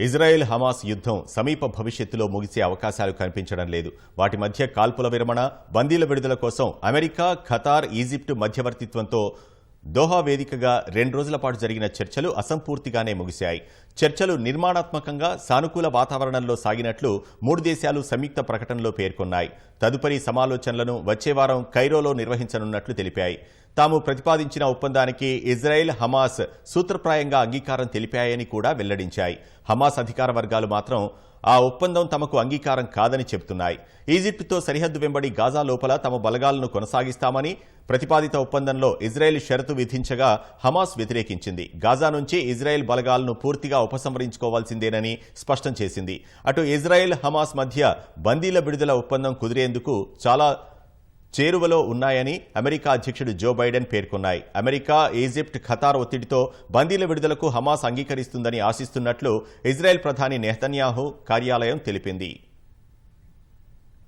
Israel Hamas యుద్ధం సమీప భవిష్యత్తులో ముగిసే అవకాశాలు కనిపించడం లేదు. వాటి మధ్య కాల్పుల విరమణ బందీల విడుదల కోసం అమెరికా ఖతార్ ఈజిప్టు మధ్యవర్తిత్వంతో దోహా వేదికగా రెండు రోజుల పాటు జరిగిన చర్చలు అసంపూర్తిగానే ముగిశాయి. చర్చలు నిర్మాణాత్మకంగా సానుకూల వాతావరణంలో సాగినట్లు మూడు దేశాలు సంయుక్త ప్రకటనలో పేర్కొన్నాయి. తదుపరి సమాలోచనలను వచ్చే వారం కైరోలో నిర్వహించనున్నట్లు తెలిపాయి. తాము ప్రతిపాదించిన ఒప్పందానికి ఇజ్రాయెల్ హమాస్ సూత్రప్రాయంగా అంగీకారం తెలిపాయని కూడా వెల్లడించాయి. హమాస్ అధికార వర్గాలు మాత్రం ఆ ఒప్పందం తమకు అంగీకారం కాదని చెబుతున్నాయి. ఈజిప్టుతో సరిహద్దు వెంబడి గాజా లోపల తమ బలగాలను కొనసాగిస్తామని ప్రతిపాదిత ఒప్పందంలో ఇజ్రాయెల్ షరతు విధించగా హమాస్ వ్యతిరేకించింది. గాజా నుంచి ఇజ్రాయెల్ బలగాలను పూర్తిగా ఉపసంహరించుకోవాల్సిందేనని స్పష్టం చేసింది. అటు ఇజ్రాయెల్ హమాస్ మధ్య బందీల విడుదల ఒప్పందం కుదిరేందుకు చాలా చేరువలో ఉన్నాయని అమెరికా అధ్యక్షుడు జో బైడెన్ పేర్కొన్నాయి. అమెరికా ఈజిప్ట్ ఖతార్ ఒత్తిడితో బందీల విడుదలకు హమాస్ అంగీకరిస్తుందని ఆశిస్తున్నట్లు ఇజ్రాయెల్ ప్రధాని నెహతన్యాహు కార్యాలయం తెలిపింది.